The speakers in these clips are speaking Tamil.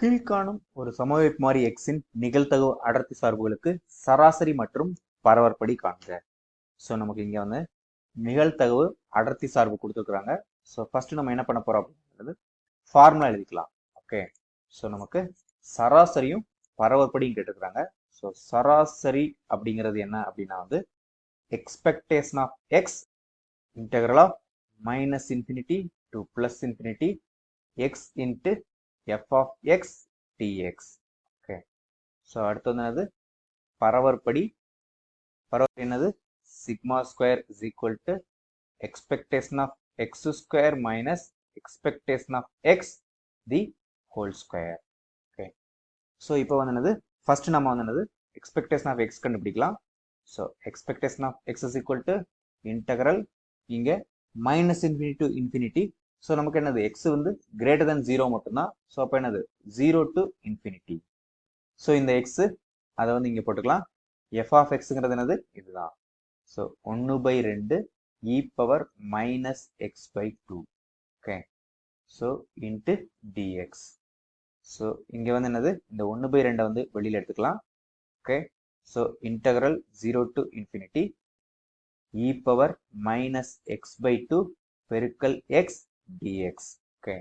கீழ்காணும் ஒரு சமவைப்பு மாறி எக்ஸின் நிகழ்த்தகவு அடர்த்தி சார்புகளுக்கு சராசரி மற்றும் பரவற்படி காண்க. ஸோ நமக்கு இங்கே வந்து நிகழ்த்தகவு அடர்த்தி சார்பு கொடுத்துருக்குறாங்க. ஸோ ஃபஸ்ட்டு நம்ம என்ன பண்ண போகிறோம் அப்படின்றது ஃபார்முலா எழுதிக்கலாம். ஓகே ஸோ நமக்கு சராசரியும் பரவற்படியும் கேட்டுக்கிறாங்க ஸோ சராசரி அப்படிங்கிறது என்ன அப்படின்னா வந்து expectation of X integral of minus infinity to plus infinity X into F of X dx okay so அடுத்து வந்து என்னது? பரவற்படி பரவற்படி என்னது? Sigma square is equal to expectation of X square minus expectation of X the whole square okay so இப்போ வந்து என்னது? ஃபர்ஸ்ட் நம்ம வந்து என்னது? எக்ஸ்பெக்டேஷன் ஆஃப் எக்ஸ் கண்டுபிடிக்கலாம். So expectation of X is equal to integral இங்கே minus infinity to infinity so நமக்கு என்னது? எக்ஸ் வந்து கிரேட்டர் தென் ஜீரோ மட்டும்தான். ஸோ அப்போ என்னது? ஜீரோ டு இன்ஃபினிட்டி ஸோ இந்த எக்ஸு அதை வந்து இங்கே போட்டுக்கலாம். எஃப் ஆஃப் எக்ஸுங்கிறது என்னது? இதுதான். ஸோ ஒன்று பை ரெண்டு e power minus X by two okay so into dx so இங்கே வந்து என்னது? இந்த ஒன்று பை ரெண்டை வந்து வெளியில் எடுத்துக்கலாம். Okay so integral zero to infinity e power minus X by two பெருக்கல் எக்ஸ் டிஎக்ஸ் ஓகே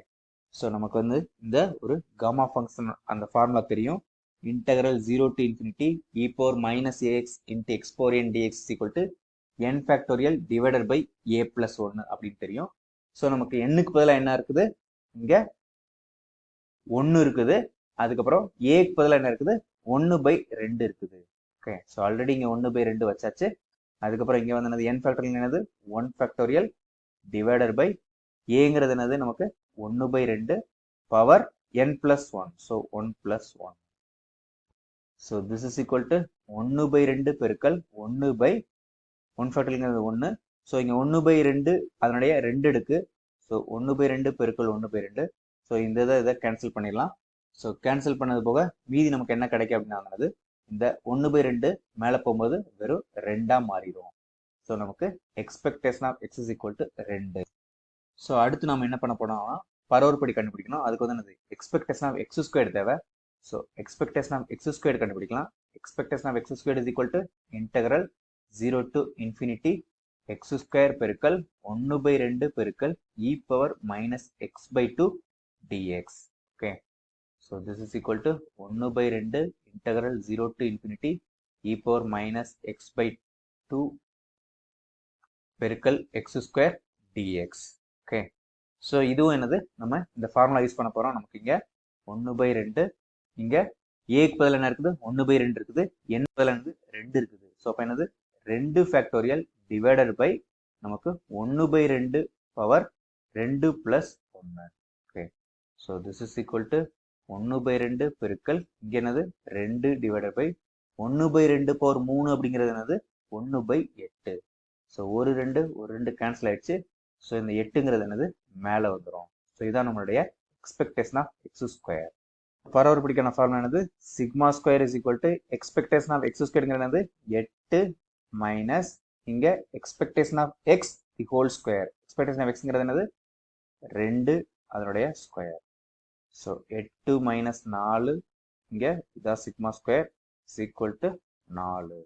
ஸோ நமக்கு வந்து இந்த ஒரு காமா ஃபங்க்ஷன் அந்த ஃபார்முலா தெரியும். Integral zero to infinity e power minus a x into X power N dx equal to N factorial divided by A plus ஒன்று அப்படின்னு தெரியும். ஸோ நமக்கு எண்ணுக்கு பதிலாக என்ன இருக்குது? இங்கே ஒன்று இருக்குது. அதுக்கப்புறம் ஏக்கு பதிலாக என்ன இருக்குது? ஒன்று பை ரெண்டு இருக்குது. ஓகே ஸோ ஆல்ரெடி இங்கே ஒன்று பை ரெண்டு வச்சாச்சு. அதுக்கப்புறம் இங்கே வந்து என்னது? என் ஃபேக்டரியல் என்னது? ஒன் ஃபேக்டோரியல் டிவைடட் பை ஏங்கிறது என்னது? நமக்கு ஒன்று பை ரெண்டு power N plus one so one plus one so this is equal to ஒன்று பை ரெண்டு பெருக்கல் ஒன்று பை ஒன் ஃபேக்டரிங்கிறது ஒன்று ஸோ இங்கே ஒன்று பை ரெண்டு அதனுடைய ரெண்டு எடுக்கு ஸோ ஒன்று பை ரெண்டு பெருக்கல் ஒன்று பை ரெண்டு. ஸோ இந்த இதை இதை கேன்சல் பண்ணிடலாம். ஸோ கேன்சல் பண்ணது போக மீதி நமக்கு என்ன கிடைக்கும் அப்படின்னா இந்த ஒன்று பை ரெண்டு மேலே போகும்போது வெறும் ரெண்டாக மாறிடும். ஸோ நமக்கு expectation of X is equal to ரெண்டு. ஸோ அடுத்து நம்ம என்ன பண்ண போனோம்னா பரவற்படி கண்டுபிடிக்கணும். அதுக்கு வந்து என்னது? எக்ஸ்பெக்டேஷன் ஆஃப் எக்ஸ் ஸ்கொயர் தேவை. So expectation of X square கண்டுபிடிக்கலாம். Expectation of X square is equal to integral zero to infinity X square பெருக்கல் ஒன்று பை ரெண்டு பெருக்கல் e power minus X by two dx okay so this is equal to ஒன்று பை ரெண்டு integral zero to infinity e power minus X by two பெருக்கல் X square dx okay so இதுவும் என்னது? நம்ம இந்த ஃபார்முலா யூஸ் பண்ண போகிறோம் நமக்கு இங்கே ஒன்று பை ரெண்டு. இங்கே ஏக்கு பதில் என்ன இருக்குது? ஒன்று பை ரெண்டு இருக்குது. என் பதில் என்னது ரெண்டு இருக்குது. ஸோ அப்போ என்னது? ரெண்டு ஃபேக்டோரியல் டிவைடட் பை நமக்கு ஒன்று பை ரெண்டு பவர் ரெண்டு ப்ளஸ் ஒன்று okay so this is equal to ஒன்று பை ரெண்டு பெருக்கல் இங்கே என்னது? ரெண்டு டிவைடட் பை ஒன்று பை ரெண்டு பவர் மூணு அப்படிங்கிறது என்னது? ஒன்று பை எட்டு. ஸோ ஒரு ரெண்டு ஒரு ரெண்டு கேன்சல் ஆயிடுச்சு. ஸோ இந்த எட்டுங்கிறது என்னது? மேலே வந்துடும் ஸோ இதான் நம்மளுடைய எக்ஸ்பெக்டேஷன் ஆஃப் எக்ஸ் ஸ்கொயர் பரவர் பிடிக்கான ஃபார்முலா என்னது? Sigma square is equal to expectation of X ஸ்கொயருங்கிறது என்னது? எட்டு மைனஸ் இங்கே expectation of X the whole square expectation of எக்ஸ்ங்கிறது என்னது? ரெண்டு அதனுடைய ஸ்கொயர் ஸோ எட்டு மைனஸ் நாலு இங்கே இதான் sigma square is equal to நாலு.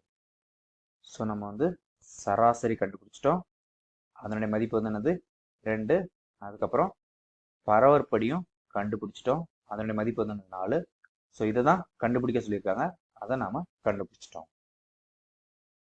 ஸோ நம்ம வந்து சராசரி கண்டுபிடிச்சிட்டோம். அதனுடைய மதிப்பு வந்து என்னது? ரெண்டு. அதுக்கப்புறம் பரவற்படியும் கண்டுபிடிச்சிட்டோம். அதனுடைய மதிப்பு வந்து நாலு. ஸோ இதை தான் கண்டுபிடிக்க சொல்லியிருக்காங்க. அதை நாம் கண்டுபிடிச்சிட்டோம்.